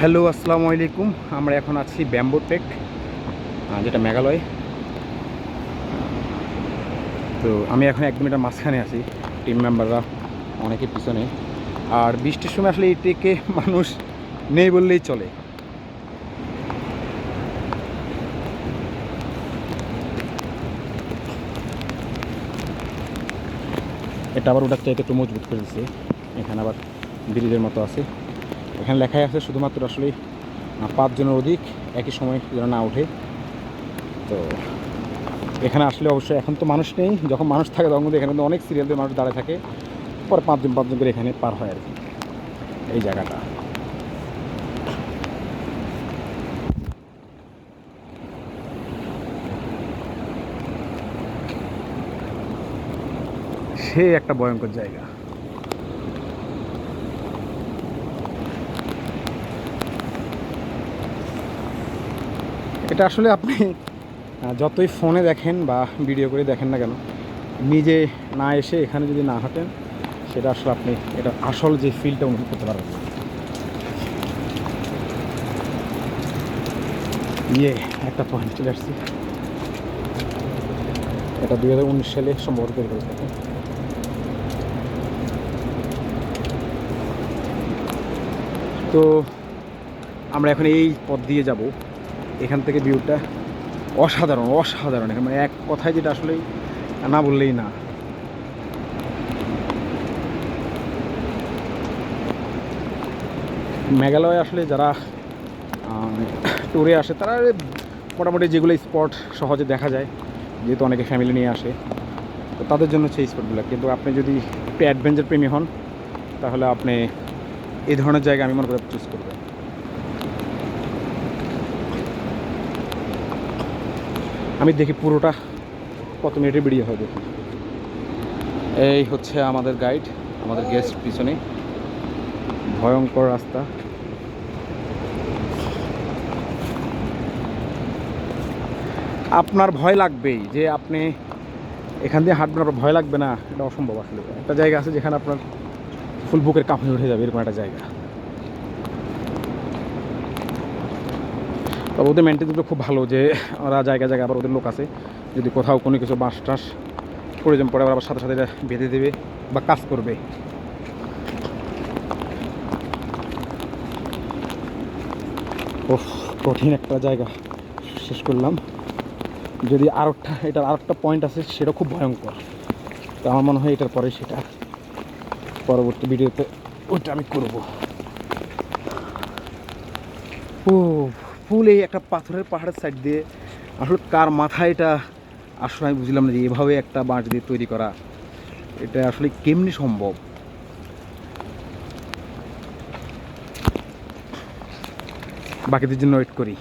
Hello, আসসালামু আলাইকুম। আমরা এখন আছি ব্যাম্বো টেক যেটা মেঘালয়। তো আমি এখন একদম এটা মাঝখানে আছি টিম মেম্বাররা অনেকে পিছনে। আর বৃষ্টির সময় আসলে এই টেকে মানুষ নেই বললেই চলে। এটা আবার ওটার চাইতে একটু মজবুত করে দিচ্ছে এখানে আবার ব্রিজের মতো আছে। এখানে লেখাই আছে শুধুমাত্র আসলে পাঁচজনের অধিক, একই সময় যেন না ওঠে। তো এখানে আসলে অবশ্যই এখন তো মানুষ নেই, যখন মানুষ থাকে তখন এখানে কিন্তু অনেক সিরিয়াল দিয়ে মানুষ দাঁড়ায় থাকে। পরে পাঁচজন পাঁচজন করে এখানে পার হয় আর কি, এই জায়গাটা। সে একটা ভয়ঙ্কর জায়গা। এটা আসলে আপনি যতই ফোনে দেখেন বা ভিডিও করে দেখেন না কেন, নিজে না এসে এখানে যদি না হাঁটেন, সেটা আসলে আপনি, এটা আসল যে ফিলটা অনুভব করতে পারবেন। ইয়ে একটা পয়েন্ট চলে আসছি। এটা দুই হাজার উনিশ সালে সম্ভবত তৈরি করেছে। তাকে। তো, আমরা এখন এই পথ দিয়ে যাব। এখান থেকে ভিউটা অসাধারণ অসাধারণ। এখানে মানে এক কথায় যেটা আসলে না বললেই না। মেঘালয় আসলে যারা ট্যুরে আসে, তারা মোটামুটি যেগুলো স্পট সহজে দেখা যায়, যেহেতু অনেকে ফ্যামিলি নিয়ে আসে, তো তাদের জন্য সেই স্পটগুলো কিন্তু আপনি যদি অ্যাডভেঞ্চার প্রেমী হন, তাহলে আপনি এই ধরনের জায়গা আমি মনে করি চুজ করবেন। আমি দেখি পুরোটা কত মিনিটে বেরিয়ে দেখি। এই হচ্ছে আমাদের গাইড আমাদের গেস্ট পিছনে। ভয়ঙ্কর রাস্তা। আপনার ভয় লাগবেই যে আপনি এখান দিয়ে হাঁটবেন, আপনার ভয় লাগবে না, এটা অসম্ভব আসলে। একটা জায়গা আছে যেখানে আপনার ফুল বুকের কাঁপে উঠে যাবে, এরকম একটা জায়গা। তবে ওদের মেনটেন্সগুলো খুব ভালো যে ওরা জায়গা জায়গা আবার ওদের লোক আছে। যদি কোথাও কোনো কিছু বাঁশ টাস প্রয়োজন পড়ে, আবার সাথে সাথে বেঁধে দেবে বা কাজ করবে। ও কঠিন একটা জায়গা শেষ করলাম। যদি আরেকটা, এটার আরেকটা পয়েন্ট আছে, সেটা খুব ভয়ঙ্কর। তো আমার মনে হয় এটার পরে সেটা। পরবর্তী ভিডিওতে ওইটা আমি করব। ও ফুল এই একটা পাথরের পাহাড়ের সাইড দিয়ে। আসলে কার মাথায় এটা? আসলে আমি বুঝলাম না যে এভাবে একটা বাঁশ দিয়ে তৈরি করা, এটা আসলে কেমনি সম্ভব? বাকিদের জন্য ওয়েট করি।